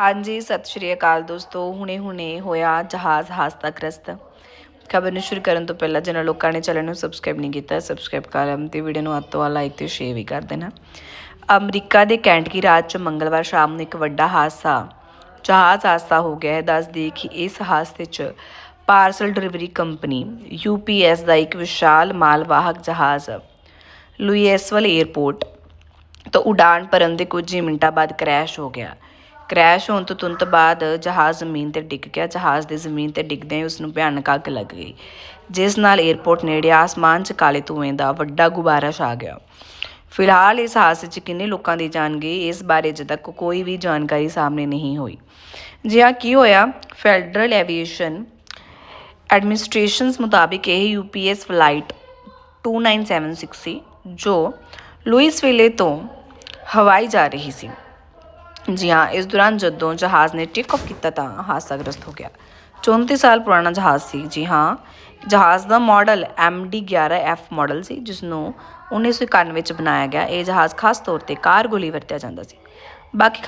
ਹਾਂਜੀ, ਸਤਿ ਸ਼੍ਰੀ ਅਕਾਲ ਦੋਸਤੋ। ਹੁਣੇ-ਹੁਣੇ ਹੋਇਆ ਜਹਾਜ਼ ਹਾਦਸਾਗ੍ਰਸਤ ਖਬਰ ਨੂੰ ਸ਼ੁਰੂ ਕਰਨ ਤੋਂ ਪਹਿਲਾਂ ਜਿਹਨਾਂ ਲੋਕਾਂ ਨੇ ਚੈਨਲ ਨੂੰ ਸਬਸਕ੍ਰਾਈਬ ਨਹੀਂ ਕੀਤਾ ਸਬਸਕ੍ਰਾਈਬ ਕਰ ਲਓ ਤੇ ਵੀਡੀਓ ਨੂੰ ਅੱਧ ਤੋਂ ਵੱਧ ਲਾਈਕ ਤੇ ਸ਼ੇਅਰ ਵੀ ਕਰ ਦੇਣਾ। ਅਮਰੀਕਾ ਦੇ ਕੈਂਟਕੀ ਰਾਜ ਚ ਮੰਗਲਵਾਰ ਸ਼ਾਮ ਨੂੰ ਇੱਕ ਵੱਡਾ ਹਾਦਸਾ, ਜਹਾਜ਼ ਹਾਦਸਾ ਹੋ ਗਿਆ ਹੈ। ਦੱਸਦੀ ਕਿ ਇਸ ਹਾਦਸੇ 'ਚ ਪਾਰਸਲ ਡਿਲੀਵਰੀ ਕੰਪਨੀ UPS ਦਾ ਇੱਕ ਵਿਸ਼ਾਲ ਮਾਲ ਵਾਹਕ ਜਹਾਜ਼ ਲੁਈਸਵਲ 에ਅਰਪੋਰਟ ਤੋਂ ਉਡਾਨ ਭਰਨ ਦੇ ਕੁਝ ਹੀ ਮਿੰਟਾਂ ਬਾਅਦ ਕ੍ਰੈਸ਼ ਹੋ ਗਿਆ। ਕ੍ਰੈਸ਼ ਹੋਣ ਤੋਂ ਤੁਰੰਤ ਬਾਅਦ ਜਹਾਜ਼ ਜ਼ਮੀਨ ਤੇ ਡਿੱਗ ਗਿਆ। ਜਹਾਜ਼ ਦੇ ਜ਼ਮੀਨ ਤੇ ਡਿੱਗਦਿਆਂ ਹੀ ਉਸ ਨੂੰ ਭਿਆਨਕ ਅੱਗ ਲੱਗ ਗਈ, ਜਿਸ ਨਾਲ 에ਅਰਪੋਰਟ ਨੇੜੇ ਆਸਮਾਨ 'ਚ ਕਾਲੇ ਧੂਏ ਦਾ ਵੱਡਾ ਗੁਬਾਰਾ ਛਾ ਗਿਆ। ਫਿਲਹਾਲ ਇਸ ਹਾਦਸੇ 'ਚ ਕਿੰਨੇ ਲੋਕਾਂ ਦੀ ਜਾਨ ਗਈ, ਇਸ ਬਾਰੇ ਅਜੇ ਤੱਕ ਕੋਈ ਵੀ ਜਾਣਕਾਰੀ ਸਾਹਮਣੇ ਨਹੀਂ ਹੋਈ। ਜਿਹਾ ਕੀ ਹੋਇਆ, ਫੈਡਰਲ ਐਵੀਏਸ਼ਨ ਐਡਮਿਨਿਸਟ੍ਰੇਸ਼ਨਸ ਮੁਤਾਬਿਕ ਇਹ ਯੂਪੀਐਸ ਫਲਾਈਟ 2976 ਸੀ, ਜੋ ਲੁਈਸਵਿਲੇ ਤੋਂ ਹਵਾਈ ਜਾ ਰਹੀ ਸੀ। ਜੀ ਹਾਂ, ਇਸ ਦੌਰਾਨ ਜਦੋਂ ਜਹਾਜ਼ ਨੇ ਟੇਕ ਆਫ ਕੀਤਾ ਤਾਂ ਹਾਦਸਾਗ੍ਰਸਤ ਹੋ ਗਿਆ। 34 ਸਾਲ ਪੁਰਾਣਾ ਜਹਾਜ਼ ਸੀ, ਜੀ ਹਾਂ। ਜਹਾਜ਼ ਦਾ ਮਾਡਲ MD11F ਮਾਡਲ ਸੀ, ਜਿਸ ਨੂੰ 1991 ਵਿੱਚ ਬਣਾਇਆ ਗਿਆ। ਇਹ ਜਹਾਜ਼ ਖਾਸ ਤੌਰ ਤੇ ਕਾਰਗੋ ਲਈ ਵਰਤਿਆ ਜਾਂਦਾ ਸੀ। ਬਾਕੀ